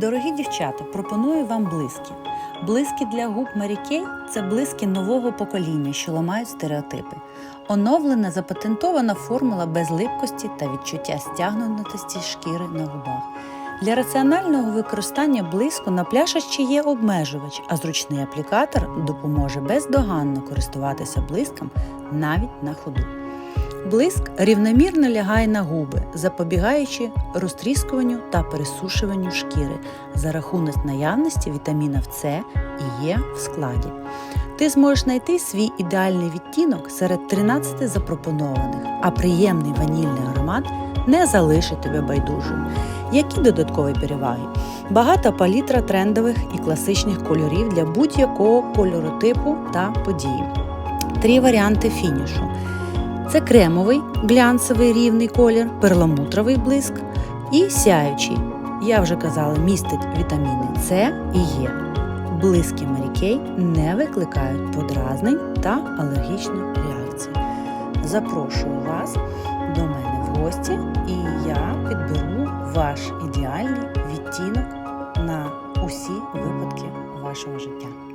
Дорогі дівчата, пропоную вам блиски. Блиски для губ Kay – це блиски нового покоління, що ламають стереотипи. Оновлена запатентована формула без липкості та відчуття стягнутості шкіри на губах. Для раціонального використання блиску на пляшечці є обмежувач, а зручний аплікатор допоможе бездоганно користуватися блиском навіть на ходу. Блиск рівномірно лягає на губи, запобігаючи розтріскуванню та пересушуванню шкіри за рахунок наявності вітамінів С і Е в складі. Ти зможеш знайти свій ідеальний відтінок серед 13 запропонованих, а приємний ванільний аромат не залишить тебе байдужим. Які додаткові переваги? Багата палітра трендових і класичних кольорів для будь-якого кольоротипу та події. Три варіанти фінішу. Це кремовий, глянцевий рівний колір, перламутровий блиск і сяючий. Я вже казала, містить вітаміни С і Е. Mary Kay не викликають подразнень та алергічну реакцію. Запрошую вас до мене в гості, і я підберу ваш ідеальний відтінок на усі випадки вашого життя.